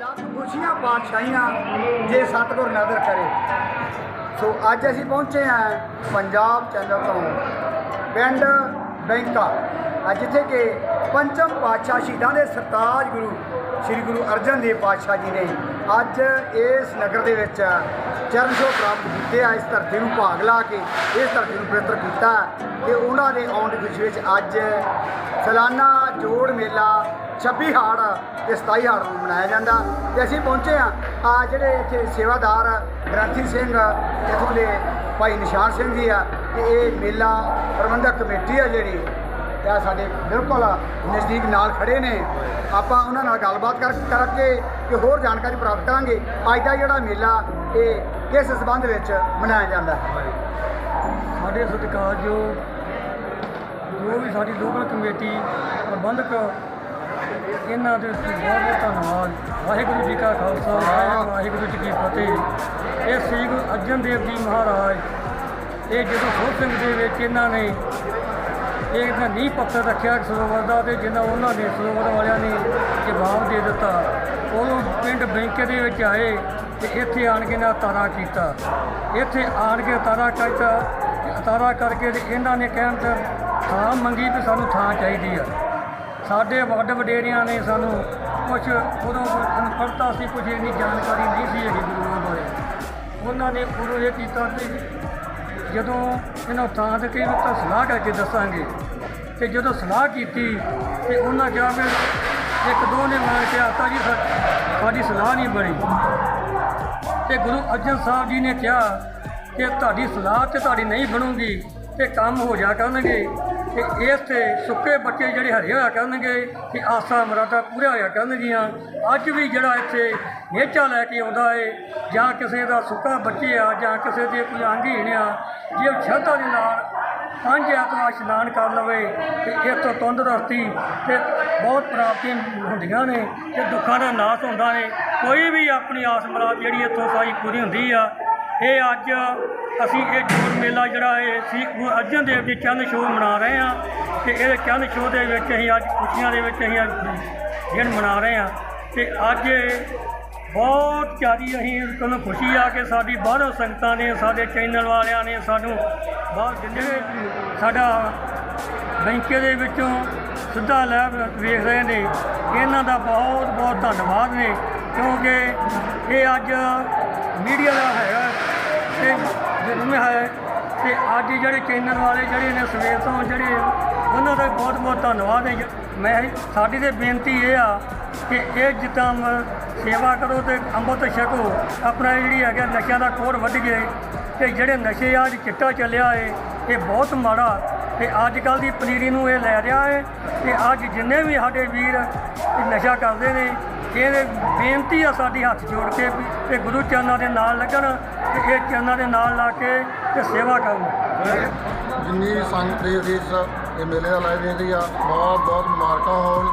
ਲੱਖ ਖੁਸ਼ੀਆਂ ਪਾਤਸ਼ਾਹੀਆਂ ਜੇ ਸਤਿਗੁਰ ਨਦਰ ਕਰੇ। ਸੋ ਅੱਜ ਅਸੀਂ ਪਹੁੰਚੇ ਹਾਂ ਪੰਜਾਬ ਚੈਨਲ ਤੋਂ, ਪਿੰਡ ਬੈਂਕਾ। ਅੱਜ ਜਿੱਥੇ ਕਿ ਪੰਚਮ ਪਾਤਸ਼ਾਹ ਸ਼ਹੀਦਾਂ ਦੇ ਸਰਤਾਜ ਗੁਰੂ ਸ੍ਰੀ ਗੁਰੂ ਅਰਜਨ ਦੇਵ ਪਾਤਸ਼ਾਹ ਜੀ ਨੇ ਅੱਜ ਇਸ ਨਗਰ ਦੇ ਵਿੱਚ ਚਰਨ ਛੋਹ ਪ੍ਰਾਪਤ ਕੀਤੇ ਆ, ਇਸ ਧਰਤੀ ਨੂੰ ਭਾਗ ਲਾ ਕੇ, ਇਸ ਧਰਤੀ ਨੂੰ ਪਵਿੱਤਰ ਕੀਤਾ ਤੇ ਉਹਨਾਂ ਦੇ ਆਉਣ ਦੀ ਖੁਸ਼ੀ ਵਿੱਚ ਅੱਜ ਸਾਲਾਨਾ ਜੋੜ ਮੇਲਾ 26 ਹਾੜ ਤੇ 27 ਹਾੜ ਨੂੰ ਮਨਾਇਆ ਜਾਂਦਾ ਤੇ ਅਸੀਂ ਪਹੁੰਚੇ ਆ ਆ ਜਿਹੜੇ ਇੱਥੇ ਸੇਵਾਦਾਰ ਗ੍ਰੰਥੀ ਸਿੰਘ, ਇਥੋਂ ਦੇ ਭਾਈ ਨਿਸ਼ਾਨ ਸਿੰਘ ਜੀ ਆ, ਤੇ ਇਹ ਮੇਲਾ ਪ੍ਰਬੰਧਕ ਕਮੇਟੀ ਆ ਜਿਹੜੀ ਇਹ ਸਾਡੇ ਬਿਲਕੁਲ ਨਜ਼ਦੀਕ ਨਾਲ ਖੜੇ ਨੇ। ਆਪਾਂ ਉਹਨਾਂ ਨਾਲ ਗੱਲਬਾਤ ਕਰ, ਕਰਕੇ ਤੇ ਹੋਰ ਜਾਣਕਾਰੀ ਪ੍ਰਾਪਤ ਕਰਾਂਗੇ। ਅੱਜ ਦਾ ਜਿਹੜਾ ਮੇਲਾ, ਇਹ ਕਿਸ ਸਬੰਧ ਵਿੱਚ ਮਨਾਇਆ ਜਾਂਦਾ ਹੈ? ਸਾਡੇ ਸਤਿਕਾਰ ਜੋ ਜੋ ਵੀ ਸਾਡੀ ਲੋਕਲ ਕਮੇਟੀ, ਪ੍ਰਬੰਧਕ, ਇਹਨਾਂ ਦੇ ਬਹੁਤ ਬਹੁਤ ਧੰਨਵਾਦ। ਵਾਹਿਗੁਰੂ ਜੀ ਕਾ ਖਾਲਸਾ, ਵਾਹਿਗੁਰੂ ਜੀ ਕੀ ਫਤਿਹ। ਇਹ ਸ੍ਰੀ ਗੁਰੂ ਅਰਜਨ ਦੇਵ ਜੀ ਮਹਾਰਾਜ, ਇਹ ਜਦੋਂ ਖੋਹ ਸਿੰਘ ਦੇ ਵਿੱਚ ਇਹਨਾਂ ਨੇ ਇਹ ਨਾ ਨੀਂਹ ਪੱਥਰ ਰੱਖਿਆ ਸਰੋਵਰ ਦਾ ਤੇ ਜਿੰਨਾ ਉਹਨਾਂ ਨੇ ਸਰੋਵਰ ਵਾਲਿਆਂ ਨੇ ਜਵਾਬ ਦੇ ਦਿੱਤਾ। ਉਦੋਂ ਪਿੰਡ ਬੈਂਕੇ ਦੇ ਵਿੱਚ ਆਏ ਤੇ ਇੱਥੇ ਆਣ ਕੇ ਨਾ ਤਾਰਾ ਕੀਤਾ। ਇੱਥੇ ਆਣ ਕੇ ਤਾਰਾ ਕੀਤਾ ਤੇ ਤਾਰਾ ਕਰਕੇ ਤੇ ਇਹਨਾਂ ਨੇ ਕਹਿਣ ਤੇ ਥਾਂ ਮੰਗੀ ਤੇ ਸਾਨੂੰ ਥਾਂ ਚਾਹੀਦੀ ਆ। ਸਾਡੇ ਵੱਡ ਵਡੇਰਿਆਂ ਨੇ ਸਾਨੂੰ ਕੁਝ ਉਦੋਂ ਅਨਪੜ੍ਹਤਾ ਸੀ ਕੁਝ ਇੰਨੀ ਜਾਣਕਾਰੀ ਨਹੀਂ ਸੀ ਹੈਗੀ ਗੁਰੂਆਂ ਬਾਰੇ। ਉਹਨਾਂ ਨੇ ਉਦੋਂ ਇਹ ਕੀਤਾ ਕਿ ਜਦੋਂ ਇਹਨਾਂ ਥਾਂ ਤੇ ਕਈ ਵਾਰ ਤਾਂ ਸਲਾਹ ਕਰਕੇ ਦੱਸਾਂਗੇ। ਤੇ ਜਦੋਂ ਸਲਾਹ ਕੀਤੀ ਤੇ ਉਹਨਾਂ ਕਿਹਾ ਵੀ ਇੱਕ ਦੋ ਨੇ ਮਾਰ ਕੇ ਆਤਾ ਜੀ, ਸਾ- ਸਾਡੀ ਸਲਾਹ ਨਹੀਂ ਬਣੀ। ਤੇ ਗੁਰੂ ਅਰਜਨ ਸਾਹਿਬ ਜੀ ਨੇ ਕਿਹਾ ਕਿ ਤੁਹਾਡੀ ਸਲਾਹ ਤੇ ਤੁਹਾਡੀ ਨਹੀਂ ਬਣੂਗੀ ਤੇ ਕੰਮ ਹੋ ਜਾ ਕਰਨਗੇ ਤੇ ਇਸ ਤੇ ਸੁੱਕੇ ਬੱਚੇ ਜਿਹੜੇ ਹਰੇ ਹੋਇਆ ਕਰਨਗੇ ਤੇ ਆਸਾ ਮਰਾਦਾ ਪੂਰਾ ਹੋਇਆ ਕਰਨਗੀਆਂ। ਅੱਜ ਵੀ ਜਿਹੜਾ ਇੱਥੇ ਨੇਚਾ ਲੈ ਕੇ ਆਉਂਦਾ ਏ, ਜਾਂ ਕਿਸੇ ਦਾ ਸੁੱਕਾ ਬੱਚੇ ਆ, ਜਾਂ ਕਿਸੇ ਦੇ ਕੋਈ ਅੰਗਹੀਣ ਆ, ਜੇ ਉਹ ਸ਼ਰਧਾ ਦੇ ਨਾਲ ਪੰਜ ਆਤਮਾ ਇਸ਼ਨਾਨ ਕਰ ਲਵੇ ਤੇ ਇਸ ਤੋਂ ਤੰਦਰੁਸਤੀ ਤੇ ਬਹੁਤ ਪ੍ਰਾਪਤੀਆਂ ਹੁੰਦੀਆਂ ਨੇ ਤੇ ਦੁੱਖਾਂ ਦਾ ਨਾਸ਼ ਹੁੰਦਾ ਹੈ ਕੋਈ ਵੀ ਆਪਣੀ ਆਸ ਮੁਰਾਦ ਜਿਹੜੀ ਇੱਥੋਂ ਸਾਰੀ ਪੂਰੀ ਹੁੰਦੀ ਆ, ਇਹ ਅੱਜ ਅਸੀਂ ਇਹ ਜੋੜ ਮੇਲਾ ਜਿਹੜਾ ਹੈ ਸ੍ਰੀ ਗੁਰੂ ਅਰਜਨ ਦੇਵ ਜੀ ਚੰਦ ਛੋਹ ਮਨਾ ਰਹੇ ਹਾਂ ਤੇ ਇਹ ਚੰਦ ਛੋਹ ਦੇ ਵਿੱਚ ਅਸੀਂ ਅੱਜ ਖੁਸ਼ੀਆਂ ਦੇ ਵਿੱਚ ਅਸੀਂ ਅੱਜ ਦਿਨ ਮਨਾ ਰਹੇ ਹਾਂ ਤੇ ਅੱਜ ਬਹੁਤ ਜ਼ਿਆਦੀ ਅਸੀਂ ਇਸ ਤੁਹਾਨੂੰ ਖੁਸ਼ੀ ਆ ਕਿ ਸਾਡੀ ਬਾਹਰੋਂ ਸੰਗਤਾਂ ਨੇ, ਸਾਡੇ ਚੈਨਲ ਵਾਲਿਆਂ ਨੇ ਸਾਨੂੰ ਬਾਹਰ ਜਿੰਨੇ ਸਾਡਾ ਬੈਂਕੇ ਦੇ ਵਿੱਚੋਂ ਸਿੱਧਾ ਲੈਬ ਵੇਖ ਰਹੇ ਨੇ, ਇਹਨਾਂ ਦਾ ਬਹੁਤ ਬਹੁਤ ਧੰਨਵਾਦ ਨੇ, ਕਿਉਂਕਿ ਇਹ ਅੱਜ ਮੀਡੀਆ ਦਾ ਹੈਗਾ ਤੇ ਜ਼ਰੂਰ ਹੈ ਤੇ ਅੱਜ ਜਿਹੜੇ ਚੈਨਲ ਵਾਲੇ ਜਿਹੜੇ ਨੇ ਸਵੇਰ ਤੋਂ ਜਿਹੜੇ, ਉਹਨਾਂ ਦਾ ਬਹੁਤ ਬਹੁਤ ਧੰਨਵਾਦ ਹੈ। ਮੈਂ ਸਾਡੀ ਤੇ ਬੇਨਤੀ ਇਹ ਆ ਕਿ ਇਹ ਜਿੱਦਾਂ ਸੇਵਾ ਕਰੋ ਤੇ ਅੰਮ੍ਰਿਤ ਛਕੋ, ਆਪਣਾ ਜਿਹੜੀ ਹੈਗਾ ਨਸ਼ਿਆਂ ਦਾ ਕੋਰ ਵੱਢ ਗਏ ਤੇ ਜਿਹੜੇ ਨਸ਼ੇ ਆ, ਅੱਜ ਚਿੱਟਾ ਚੱਲਿਆ ਏ, ਇਹ ਬਹੁਤ ਮਾੜਾ। ਤੇ ਅੱਜ ਕੱਲ ਦੀ ਪਨੀਰੀ ਨੂੰ ਇਹ ਲੈ ਰਿਹਾ ਏ, ਤੇ ਅੱਜ ਜਿੰਨੇ ਵੀ ਸਾਡੇ ਵੀਰ ਨਸ਼ਾ ਕਰਦੇ ਨੇ, ਇਹਦੇ ਬੇਨਤੀ ਆ ਸਾਡੀ ਹੱਥ ਜੋੜ ਕੇ ਵੀ ਗੁਰੂ ਚਰਨਾਂ ਦੇ ਨਾਲ ਲੱਗਣ, ਤੇ ਇਹ ਚਰਨਾਂ ਦੇ ਨਾਲ ਲਾ ਕੇ ਤੇ ਸੇਵਾ ਕਰਨ। ਜਿੰਨੀ ਸੰਗਤ ਦੇ ਇਸ ਇਹ ਮੇਲੇ ਦਾ ਲਾਇ ਵੇਖਦੀ ਆ। ਬਹੁਤ ਬਹੁਤ ਮੁਬਾਰਕਾਂ ਹੋਣ।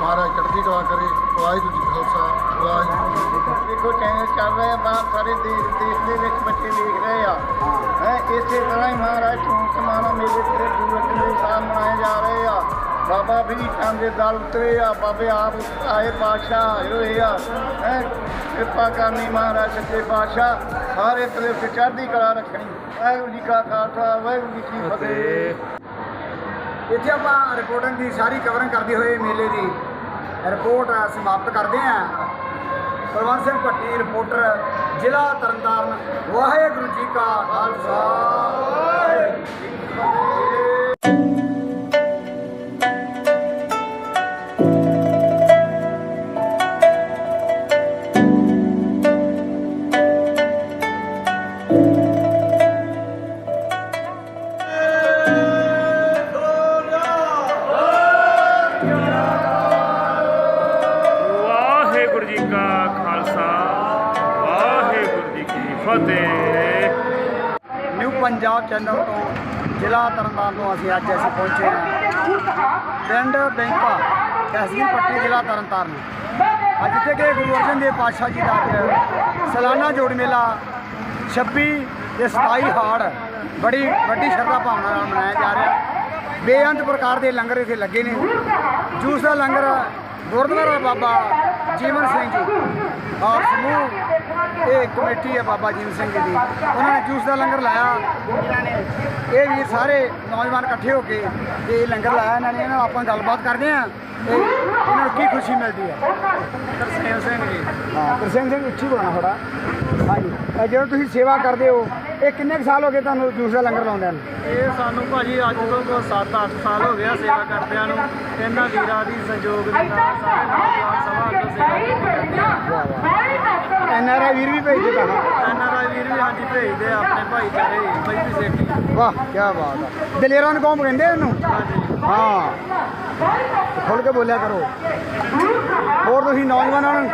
ਮਹਾਰਾਜ ਚੜ੍ਹਦੀ ਕਲਾ ਕਰੇ। ਵਾਹਿਗੁਰੂ ਜੀ ਖਾਲਸਾ। ਵਾਹਿਗੁਰੂ ਦੇਖੋ ਚੈਨਲ ਚੱਲ ਰਹੇ ਬਾਹਰ ਸਾਰੇ ਦੇਸ਼ ਦੇਸ਼ ਦੇ ਵਿੱਚ ਬੱਚੇ ਦੇਖ ਰਹੇ ਆ। ਹੈ ਇਸੇ ਤਰ੍ਹਾਂ ਹੀ ਮਹਾਰਾਜ ਚੌਂਕ ਸਮਾਣਾ ਮੇਲੇ ਗੁਰੂ ਅਰਜਨ ਦੇਵ ਸਾਹਿਬ ਮਨਾਏ ਜਾ ਰਹੇ ਆ। ਬਾਬਾ ਵੀ ਚੰਦ ਦੇ ਦਲ ਉਤਰੇ ਆ। ਬਾਬੇ ਆਪ ਆਏ ਪਾਤਸ਼ਾਹ ਆਏ ਹੋਏ ਆ। ਹੈ ਕਿਰਪਾ ਕਰਨੀ ਮਹਾਰਾਜ ਸੱਚੇ ਪਾਤਸ਼ਾਹ। ਸਾਰੇ ਉੱਤੇ ਚੜ੍ਹਦੀ ਕਲਾ ਰੱਖਣੀ। ਵਾਹਿਗੁਰੂ ਜੀ ਕਾ ਖਾਲਸਾ ਵਾਹਿਗੁਰੂ ਜੀ ਕੀ ਫਤਿਹ। ਇੱਥੇ ਆਪਾਂ ਰਿਪੋਰਟਿੰਗ ਦੀ ਸਾਰੀ ਕਵਰਿੰਗ ਕਰਦੇ ਹੋਏ ਮੇਲੇ ਦੀ ਰਿਪੋਰਟ ਸਮਾਪਤ ਕਰਦੇ ਹਾਂ। ਕੁਲਵੰਤ ਸਿੰਘ ਭੱਟੀ ਰਿਪੋਰਟਰ ਜ਼ਿਲ੍ਹਾ ਤਰਨਤਾਰਨ, ਵਾਹਿਗੁਰੂ ਜੀ ਕਾ ਖਾਲਸਾ। ਜ਼ਿਲ੍ਹਾ ਤਰਨਤਾਰਨ ਤੋਂ ਅਸੀਂ ਅੱਜ ਅਸੀਂ ਪਹੁੰਚੇ ਹਾਂ। ਪਿੰਡ ਬੈਂਕਾ ਤਹਿਸੀਲ ਪੱਟੀ, ਜ਼ਿਲ੍ਹਾ ਤਰਨਤਾਰਨ। ਅੱਜ ਜਿੱਥੇ ਕਿ ਗੁਰੂ ਅਰਜਨ ਦੇਵ ਪਾਤਸ਼ਾਹ ਜੀ ਦਾ ਸਾਲਾਨਾ ਜੋੜ ਮੇਲਾ 26 ਤੇ 27 ਹਾੜ ਬੜੀ ਵੱਡੀ ਸ਼ਰਧਾ ਭਾਵਨਾ ਨਾਲ ਮਨਾਇਆ ਜਾ ਰਿਹਾ। ਬੇਅੰਤ ਪ੍ਰਕਾਰ ਦੇ ਲੰਗਰ ਇੱਥੇ ਲੱਗੇ ਨੇ। ਜੂਸ ਦਾ ਲੰਗਰ ਗੁਰਦੁਆਰਾ ਬਾਬਾ ਜੀਵਨ ਸਿੰਘ ਜੀ। ਔਰ ਸਮੂਹ ਇਹ ਕਮੇਟੀ ਹੈ ਬਾਬਾ ਜੀਵਨ ਸਿੰਘ ਜੀ ਦੀ। ਉਹਨਾਂ ਨੇ ਜੂਸ ਦਾ ਲੰਗਰ ਲਾਇਆ। ਇਹਨਾਂ ਨੇ ਇਹ ਵੀਰ ਸਾਰੇ ਨੌਜਵਾਨ ਇਕੱਠੇ ਹੋ ਕੇ ਇਹ ਲੰਗਰ ਲਾਇਆ। ਇਹਨਾਂ ਨੇ ਇਹਨਾਂ ਆਪਾਂ ਗੱਲਬਾਤ ਕਰਦੇ ਆ ਤੇ ਇਹਨਾਂ ਨੂੰ ਕੀ ਖੁਸ਼ੀ ਮਿਲਦੀ ਹੈ। ਤਰਸੇਮ ਸਿੰਘ ਜੀ। ਹਾਂ ਤਰਸੇਮ ਸਿੰਘ ਉੱਚੀ ਬੋਲਣਾ ਥੋੜਾ ਹਾਂਜੀ। ਜਦੋਂ ਤੁਸੀਂ ਸੇਵਾ ਕਰਦੇ ਹੋ ਇਹ ਕਿੰਨੇ ਕੁ ਸਾਲ ਹੋ ਗਏ ਤੁਹਾਨੂੰ ਜੂਸ ਦਾ ਲੰਗਰ ਲਾਉਂਦਿਆਂ ਨੂੰ? ਇਹ ਸਾਨੂੰ ਭਾਜੀ ਅੱਜ ਤੋਂ ਕੋਈ 7-8 ਸਾਲ ਹੋ ਗਿਆ ਸੇਵਾ ਕਰਦਿਆਂ ਨੂੰ। ਇਹਨਾਂ ਵੀਰਾਂ ਦੀ ਸੰਯੋਗ ਦੇ ਨਾਲ ਸਾਰੇ ਨੌਜਵਾਨ ਸਭਾ ਵੱਲੋਂ ਸੇਵਾ ਐਨ ਆਰ ਆਈ ਵੀਰ ਵੀ ਭੇਜਦੇ ਤਾਂ। ਐਨਆਰਆਈ ਵੀਰ ਵੀ ਹਾਂਜੀ ਭੇਜਦੇ ਆ ਆਪਣੇ ਭਾਈਚਾਰੇ ਬਈ ਸੇਠੀ। ਵਾਹ ਕੀ ਬਾਤ ਹੈ ਦਲੇਰਾਂ ਨੂੰ ਕੌਮ ਕਹਿੰਦੇ ਆ ਇਹਨੂੰ? ਹਾਂ। ਖੁੱਲ ਕੇ ਬੋਲਿਆ ਕਰੋ। ਹੋਰ ਤੁਸੀਂ ਨੌਜਵਾਨਾਂ ਨੂੰ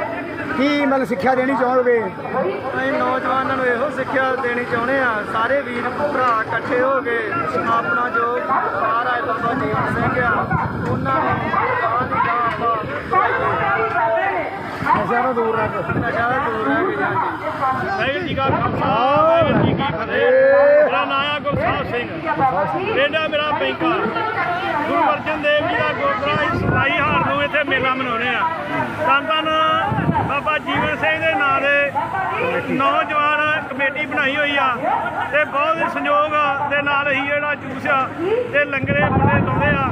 ਕੀ ਮਤਲਬ ਸਿੱਖਿਆ ਦੇਣੀ ਚਾਹੋਗੇ? ਅਸੀਂ ਨੌਜਵਾਨਾਂ ਨੂੰ ਇਹੋ ਸਿੱਖਿਆ ਦੇਣੀ ਚਾਹੁੰਦੇ ਆ ਸਾਰੇ ਵੀਰ ਭਰਾ ਇਕੱਠੇ ਹੋ ਕੇ ਆਪਣਾ ਜੋ ਮਹਾਰਾਜ ਬਾਬਾ ਜੀਵਨ ਸਿੰਘ ਆ, ਉਹਨਾਂ ਨੂੰ ਗਾਂ ਦੀ ਗਾਂ ਤੋਂ ਦੂਰ ਨਸ਼ਾ ਤੋਂ ਦੂਰ ਰਹਿ ਕੇ ਜਾਂਦੇ ਵਾਹਿਗੁਰੂ ਜੀ ਕਾ ਖਾਲਸਾ ਵਾਹਿਗੁਰੂ ਜੀ ਕੀ ਫਤਿਹ। ਮੇਰਾ ਨਾਮ ਆ ਗੁਰਸਾਹਿਬ ਸਿੰਘ। ਆ ਮੇਰਾ ਪੈਂਕਾ ਗੁਰੂ ਅਰਜਨ ਦੇਵ ਜੀ ਦਾ ਗੁਰਦੁਆਰਾ ਇਸ ਸਤਾਈ ਹਾਰ ਨੂੰ ਇੱਥੇ ਮੇਲਾ ਮਨਾਉਣੇ ਆ। ਧੰਨ ਬਾਬਾ ਜੀਵਨ ਸਿੰਘ ਦੇ ਨਾਂ ਦੇ ਨੌਜਵਾਨ ਕਮੇਟੀ ਬਣਾਈ ਹੋਈ ਆ ਤੇ ਬਹੁਤ ਹੀ ਸੰਯੋਗ ਦੇ ਨਾਲ ਹੀ ਜਿਹੜਾ ਜੂਸ ਆ, ਤੇ ਲੰਗਰੇ ਮੁੰਡੇ ਲਾਉਂਦੇ ਆ,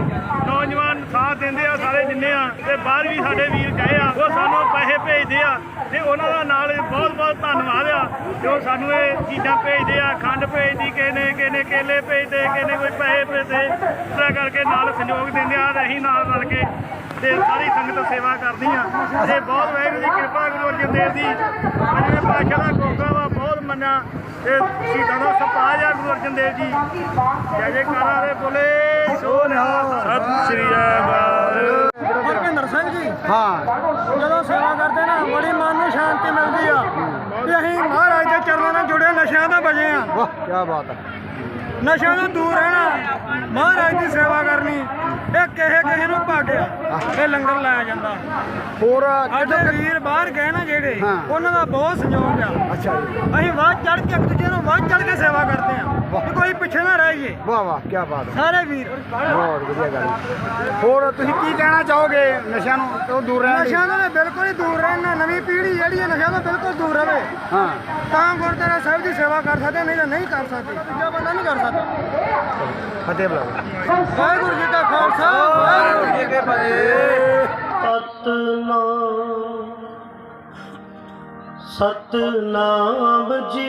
ਨੌਜਵਾਨ ਸਾਥ ਦਿੰਦੇ ਆ ਸਾਰੇ ਜਿੰਨੇ ਆ, ਤੇ ਬਾਹਰ ਵੀ ਸਾਡੇ ਵੀਰ ਗਏ ਆ, ਉਹ ਸਾਨੂੰ ਪੈਸੇ ਭੇਜਦੇ ਆ, ਤੇ ਉਹਨਾਂ ਦਾ ਨਾਲ ਬਹੁਤ ਬਹੁਤ ਧੰਨਵਾਦ ਆ ਜੋ ਸਾਨੂੰ ਇਹ ਚੀਜ਼ਾਂ ਭੇਜਦੇ ਆ, ਖੰਡ ਭੇਜਦੀ ਕਿਸੇ ਨੇ ਕੇਲੇ ਭੇਜਦੇ ਕਿਸੇ ਕੋਈ ਪੈਸੇ ਭੇਜਦੇ, ਇਸ ਕਰਕੇ ਨਾਲ ਸੰਯੋਗ ਦਿੰਦੇ ਆ ਅਸੀਂ ਨਾਲ ਰਲ ਕੇ ਤੇ ਸਾਰੀ ਸੰਗਤ ਸੇਵਾ ਕਰਦੀ ਆ। ਤੇ ਬਹੁਤ ਵਾਹਿਗੁਰੂ ਦੀ ਕਿਰਪਾ, ਗੁਰੂ ਅਰਜਨ ਦੇਵ ਦੀ ਪੰਜਵੇਂ ਪਾਤਸ਼ਾਹ ਦਾ ਗੁਰਦੁਆਰਾ ਵਾ ਮੰਨਿਆ। ਤੇ ਸ਼ਹੀਦਾਂ ਦਾ ਸਪਾਜ ਆ ਗੁਰੂ ਅਰਜਨ ਦੇਵ ਜੀ। ਜੈ ਜੈਕਾਰਾ ਦੇ ਬੋਲੇ। ਸੋ ਨਿਹਾਲ ਸਤਿ ਸ੍ਰੀ ਅਕਾਲ। ਹਰਪਿੰਦਰ ਸਿੰਘ ਜੀ ਹਾਂ ਜਦੋਂ ਸੇਵਾ ਕਰਦੇ ਨਾ ਬੜੀ ਮਨ ਨੂੰ ਸ਼ਾਂਤੀ ਮਿਲਦੀ ਆ। ਤੇ ਅਸੀਂ ਮਹਾਰਾਜ ਦੇ ਚਰਨਾਂ ਨਾਲ ਜੁੜੇ ਨਸ਼ਿਆਂ ਤੋਂ ਬਚੇ ਆ। ਵਾਹ ਕੀ ਬਾਤ ਹੈ। ਨਸ਼ਿਆਂ ਤੋਂ ਦੂਰ ਰਹਿਣਾ। ਮਹਾਰਾਜ ਦੀ ਸੇਵਾ ਕਰਨੀ। ਇਹ ਕਿਸੇ ਕਿਸੇ ਨੂੰ ਭਾਗਿਆ ਇਹ ਲੰਗਰ ਲਾਇਆ ਜਾਂਦਾ। ਹੋਰ ਸਾਡੇ ਵੀਰ ਬਾਹਰ ਗਏ ਨਾ ਜਿਹੜੇ। ਉਹਨਾਂ ਦਾ ਬਹੁਤ ਸੰਯੋਗ ਆ। ਅੱਛਾ ਅਸੀਂ ਵੱਧ ਚੜ ਕੇ ਇੱਕ ਦੂਜੇ ਨੂੰ ਵੱਧ ਚੜ ਕੇ ਸੇਵਾ ਕਰਦੇ ਆ। ਕਿ ਕੋਈ ਪਿੱਛੇ ਨਾ ਰਹਿ ਜੇ। ਵਾਹ ਵਾਹ ਕੀ ਬਾਤ ਹੈ। ਸਾਰੇ ਵੀਰ। ਬਹੁਤ ਵਧੀਆ ਗੱਲ। ਹੋਰ ਤੁਸੀਂ ਕੀ ਕਹਿਣਾ ਚਾਹੋਗੇ ਨਸ਼ਿਆਂ ਨੂੰ? ਤੋਂ ਦੂਰ ਰਹਿਣ ਨਸ਼ਿਆਂ ਤੋਂ ਬਿਲਕੁਲ ਹੀ ਦੂਰ ਰਹਿਣਾ ਨਵੀਂ ਪੀੜ੍ਹੀ ਜਿਹੜੀ ਹੈ ਨਸ਼ਿਆਂ ਤੋਂ ਬਿਲਕੁਲ ਦੂਰ ਰਹੇ। ਹਾਂ। ਤਾਂ ਗੁਰਦੁਆਰਾ ਸਾਹਿਬ ਦੀ ਸੇਵਾ ਕਰ ਸਕਦੇ ਨਹੀਂ ਤਾਂ ਨਹੀਂ ਕਰ ਸਕਦੇ। ਦੂਜਾ ਬੰਦਾ ਨਹੀਂ ਕਰ ਸਕਦਾ। ਫਤਿਹ ਬੁਲਾਓ। ਵਾਹਿਗੁਰੂ ਜੀ ਕਾ ਖਾਲਸਾ ਵਾਹਿਗੁਰੂ ਜੀ ਕੀ ਫਤਿਹ। ਸਤਨਾਮ ਸਤਨਾਮ ਜੀ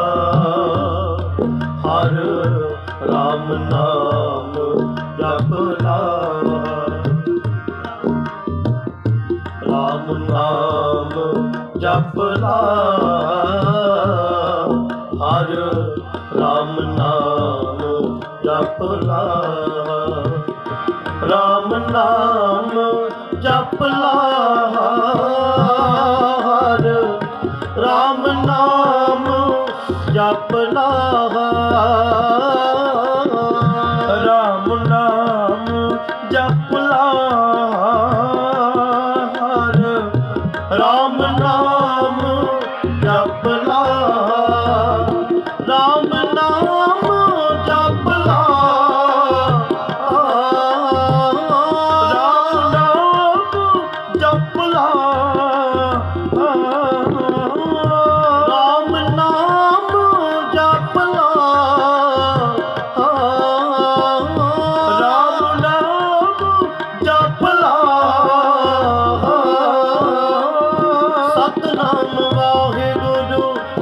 ਜਪ ਲਾ ਰਾਮ ਨਾਮ ਜਪ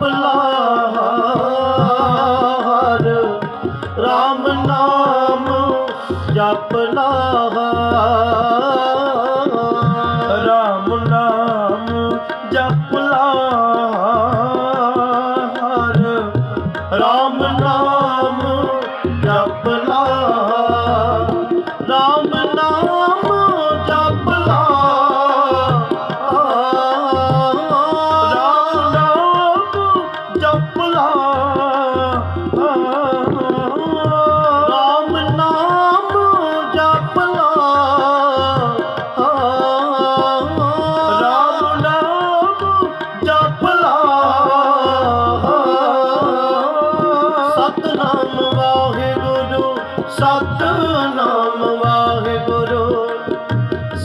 ਪਲਾ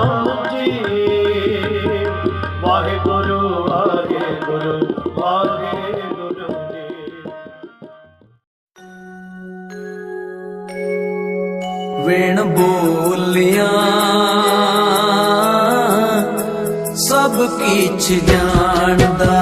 ਸਤਨਾਮ ਜੀ। ਵਾਹਿਗੁਰੂ ਵਾਹਿਗੁਰੂ ਵਾਹਿਗੁਰੂ ਜੀ। ਵੇਣ ਬੋਲਿਆ ਸਭ ਕੀਛ ਜਾਣਦਾ।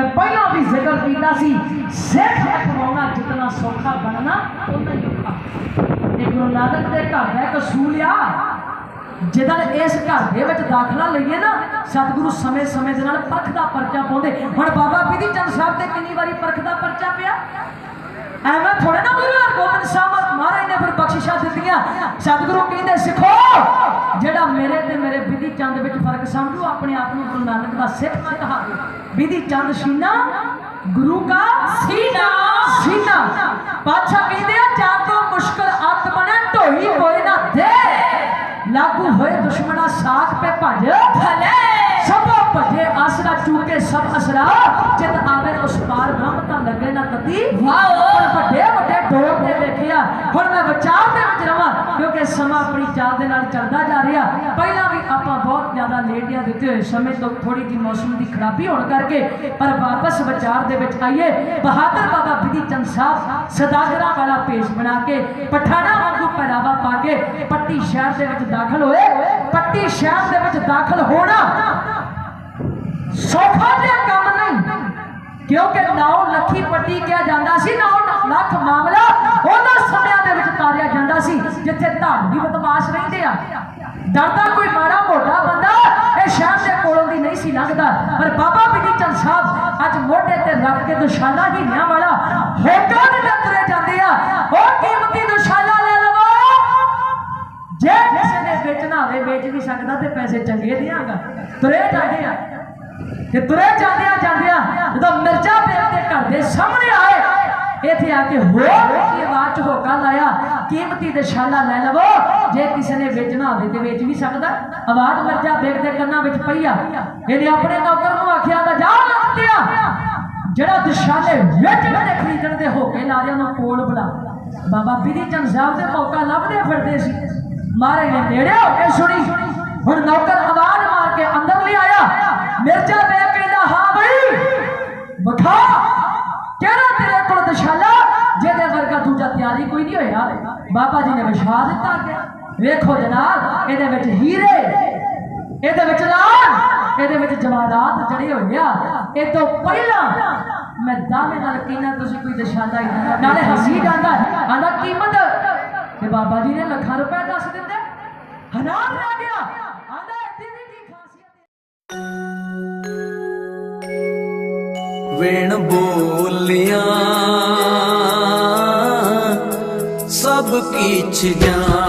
ਮੈਂ ਪਹਿਲਾਂ ਵੀ ਜ਼ਿਕਰ ਕੀਤਾ ਸੀ, ਸਿੱਖ ਕਮਾਉਣਾ ਜਿਤਨਾ ਸੌਖਾ ਬਣਨਾ ਉਨਾ ਹੀ ਔਖਾ ਇਹ ਗੁਰੂ ਨਾਨਕ ਦੇ ਘਰ ਦਾ ਇੱਕ ਅਸੂਲ ਆ ਜਦੋਂ ਇਸ ਘਰ ਦੇ ਵਿੱਚ ਦਾਖਲਾ ਲਈਏ ਨਾ, ਸਤਿਗੁਰੂ ਸਮੇਂ-ਸਮੇਂ ਦੇ ਨਾਲ ਪਰਖ ਦਾ ਪਰਚਾ ਪਾਉਂਦੇ। ਹੁਣ ਬਾਬਾ ਬਿਧੀ ਚੰਦ ਸਾਹਿਬ ਤੇ ਕਿੰਨੀ ਵਾਰੀ ਪਰਖ ਦਾ ਪਰਚਾ ਪਿਆ? ਐਵੇਂ ਥੋੜੇ ਨਾ ਗੁਰੂ ਹਰਗੋਬਿੰਦ ਸਾਹਿਬ ਮਹਾਰਾਜ ਨੇ ਫਿਰ ਬਖਸ਼ਿਸ਼ਾਂ ਦਿੱਤੀਆਂ। ਸਤਿਗੁਰੂ ਕਹਿੰਦੇ, ਸਿੱਖੋ, ਜਿਹੜਾ ਮੇਰੇ ਤੇ ਮੇਰੇ ਬਿਧੀ ਚੰਦ ਵਿੱਚ ਫ਼ਰਕ ਸਮਝੋ, ਆਪਣੇ ਆਪ ਨੂੰ ਗੁਰੂ ਨਾਨਕ ਦਾ ਸਿੱਖ ਨਾ ਕਹਾਵੇ ਬਿਧੀ ਚੰਦ ਸੀਨਾ, ਗੁਰੂ ਦਾ ਸੀਨਾ ਸੀਨਾ। ਪਾਛਾ ਕਹਿੰਦੇ ਆ ਜਾਗੋ ਮੁਸ਼ਕਲ ਅੱਤ ਬਣੇ, ਢੋਈ ਹੋਏ ਨਾ ਦੇ। ਲਾਗੂ ਹੋਏ ਦੁਸ਼ਮਣਾ ਸਾਖ ਪੇ ਭਜ। ਭਲੇ ਸਭ ਭਜੇ ਆਸਰਾ ਚੂਕੇ ਸਭ ਅਸਰਾ। ਜਿਤ ਆਵੇ ਉਸ ਪਾਰ ਬ੍ਰਹਮ ਤਾਂ ਲੱਗੇ ਨਾ ਤਤੀ। ਵਾਓ। ਵੱਡੇ ਵੱਡੇ ਦੇ ਵੇਖਿਆ। ਹੁਣ ਮੈਂ ਵਿਚਾਰ ਦੇ ਵਿੱਚ ਰਵਾਂ ਕਿਉਂਕਿ ਸਮਾਂ ਆਪਣੀ ਚਾਲ ਦੇ ਨਾਲ ਚੱਲਦਾ ਜਾ ਰਿਹਾ। ਪਹਿਲਾਂ ਵੀ ਆਪਾਂ ਬਹੁਤ ਜ਼ਿਆਦਾ ਲੇਟਿਆ ਦਿੱਤੇ ਹੋਏ ਸਮੇਂ ਤੋਂ ਥੋੜੀ ਜਿਹੀ ਮੌਸਮ ਦੀ ਖਰਾਬੀ ਹੋਣ ਕਰਕੇ ਪਰ ਵਾਪਸ ਵਿਚਾਰ ਦੇ ਵਿੱਚ ਆਈਏ। ਬਹਾਦਰ ਬਾਬਾ ਬਿਧੀ ਚੰਦ ਸਾਹਿਬ ਸਦਾਗਰਾਂ ਵਾਲਾ ਪੇਸ਼ ਬਣਾ ਕੇ ਪਠਾਣਾ ਵਾਂਗੂ ਪਹਿਰਾਵਾ ਪਾ ਕੇ ਪੱਟੀ ਸ਼ਹਿਰ ਦੇ ਵਿੱਚ ਦਾਖਲ ਹੋਏ। ਪੱਟੀ ਸ਼ਹਿਰ ਦੇ ਵਿੱਚ ਦਾਖਲ ਹੋਣਾ ਸੌਖਾ ਜਿਹਾ ਕੰਮ ਨਹੀਂ। ਕਿਉਂਕਿ ਨਾਉ ਲੱਖੀ ਪੱਟੀ ਕਿਹਾ ਜਾਂਦਾ ਸੀ, ਨਾਉ ਲੱਖ ਮਾਮਲਾ ਉਹਨਾਂ ਸਮਿਆਂ ਦੇ ਵਿੱਚ ਤਾਰਿਆ ਜਾਂਦਾ ਸੀ, ਜਿੱਥੇ ਧਾਰਮੀ ਬਦਮਾਸ਼ ਰਹਿੰਦੇ ਆ। ਡਰਦਾ ਕੋਈ ਮਾੜਾ ਮੋਟਾ ਬੰਦਾ ਇਹ ਸ਼ਹਿਰ ਦੇ ਕੋਲੋਂ ਦੀ ਨਹੀਂ ਸੀ ਲੰਘਦਾ। ਪਰ ਬਾਬਾ ਬਿਧੀ ਚੰਦ ਸਾਹਿਬ ਅੱਜ ਮੋਢੇ ਤੇ ਰੱਖ ਕੇ ਦੁਸ਼ਾਲਾ ਹੀਨਿਆਂ ਵਾਲਾ ਹੋਕਾਂ ਦੇ ਤੁਰੇ ਜਾਂਦੇ ਆ। ਉਹ ਕੀਮਤੀ ਦੁਸ਼ਾਲਾ ਜੇ ਕਿਸੇ ਨੇ ਵੇਚਣਾ ਹੋਵੇ, ਵੇਚ ਵੀ ਸਕਦਾ ਤੇ ਪੈਸੇ ਚੰਗੇ ਦਿਆਂਗਾ। ਤੁਰੇ ਜਾਂਦੇ ਆ। ਤੇ ਤੁਰੇ ਜਾਂਦਿਆਂ ਜਾਂਦਿਆਂ ਜਦੋਂ ਮਿਰਜ਼ਾ ਬੇਗ ਦੇ ਘਰ ਦੇ ਸਾਹਮਣੇ ਆਏ, ਇੱਥੇ ਆ ਕੇ ਹੋਰ ਕੀ ਆਵਾਜ਼ ਹੋਕਾ ਲਾਇਆ, ਕੀਮਤੀ ਦੇ ਸ਼ਾਲਾ ਲੈ ਲਵੋ, ਜੇ ਕਿਸੇ ਨੇ ਵੇਚਣਾ ਹੋਵੇ ਤੇ ਵੇਚ ਵੀ ਸਕਦਾ। ਆਵਾਜ਼ ਮਿਰਜ਼ਾ ਬੇਗ ਦੇ ਕੰਨਾਂ ਵਿੱਚ ਪਈ ਆ। ਇਹਨੇ ਆਪਣੇ ਨੌਕਰ ਨੂੰ ਆਖਿਆ ਤਾਂ ਜਾ ਲੱਗਿਆ ਜਿਹੜਾ ਦੁਸ਼ਾਲੇ ਵੇਚਣ ਦੇ ਖਰੀਦਣ ਦੇ ਹੋਕੇ ਲਾ ਰਿਹਾ ਉਹਨੂੰ ਕੋਲ ਬੁਲਾ ਬਾਬਾ ਪੀਰੀ ਚੰਦ ਸਾਹਿਬ ਦੇ ਮੌਕਾ ਲੱਭਦੇ ਫਿਰਦੇ ਸੀ। ਮਾਰੇ ਨੇ ਨੇੜੇ ਹੋ ਕੇ ਸੁਣੀ ਹੁਣ ਨੌਕਰ ਆਵਾਜ਼ ਮਾਰ ਕੇ ਅੰਦਰ ਲੈ ਆਇਆ ਮਿਰਜ਼ਾ ਬੇਗ ਕਹਿੰਦਾ ਹਾਂ ਬਈ ਵਿਖਾ ਕਿਹੜਾ ਤੇਰੇ ਕੋਲ ਦਸ਼ਾਲਾ ਜਿਹਦੇ ਵਰਗਾ ਦੂਜਾ ਤਿਆਰੀ ਕੋਈ ਨਹੀਂ ਹੋਇਆ ਬਾਬਾ ਜੀ ਨੇ ਵਿਸ਼ਾ ਦਿੱਤਾ ਕਿ ਵੇਖੋ ਜਨਾਬ ਇਹਦੇ ਵਿੱਚ ਹੀਰੇ ਇਹਦੇ ਵਿੱਚ ਲਾਲ ਇਹਦੇ ਵਿੱਚ ਜਵਾਹਰਾਤ ਜੜੇ ਹੋਏ ਆ ਇਹ ਤੋਂ ਪਹਿਲਾਂ ਮੈਂ ਦਾਅਵੇ ਨਾਲ ਕਹਿੰਦਾ ਤੁਸੀਂ ਕੋਈ ਦਸ਼ਾਲਾ ਹੀ ਨਹੀਂ ਨਾਲੇ ਹਸੀ ਜਾਂਦਾ ਆਂਦਾ ਕੀਮਤ ਤੇ ਬਾਬਾ ਜੀ ਨੇ ਲੱਖਾਂ ਰੁਪਏ ਦੱਸ ਦਿੰਦੇ ਹਨਾਰ ਰਹਿ ਗਿਆ। ਆਂਦਾ ਇੱਥੇ ਦੀ ਕੀ ਖਾਸੀਅਤ ਹੈ। ਵਿਣ ਸਭ ਕੀਛ ਜਾਣਦਾ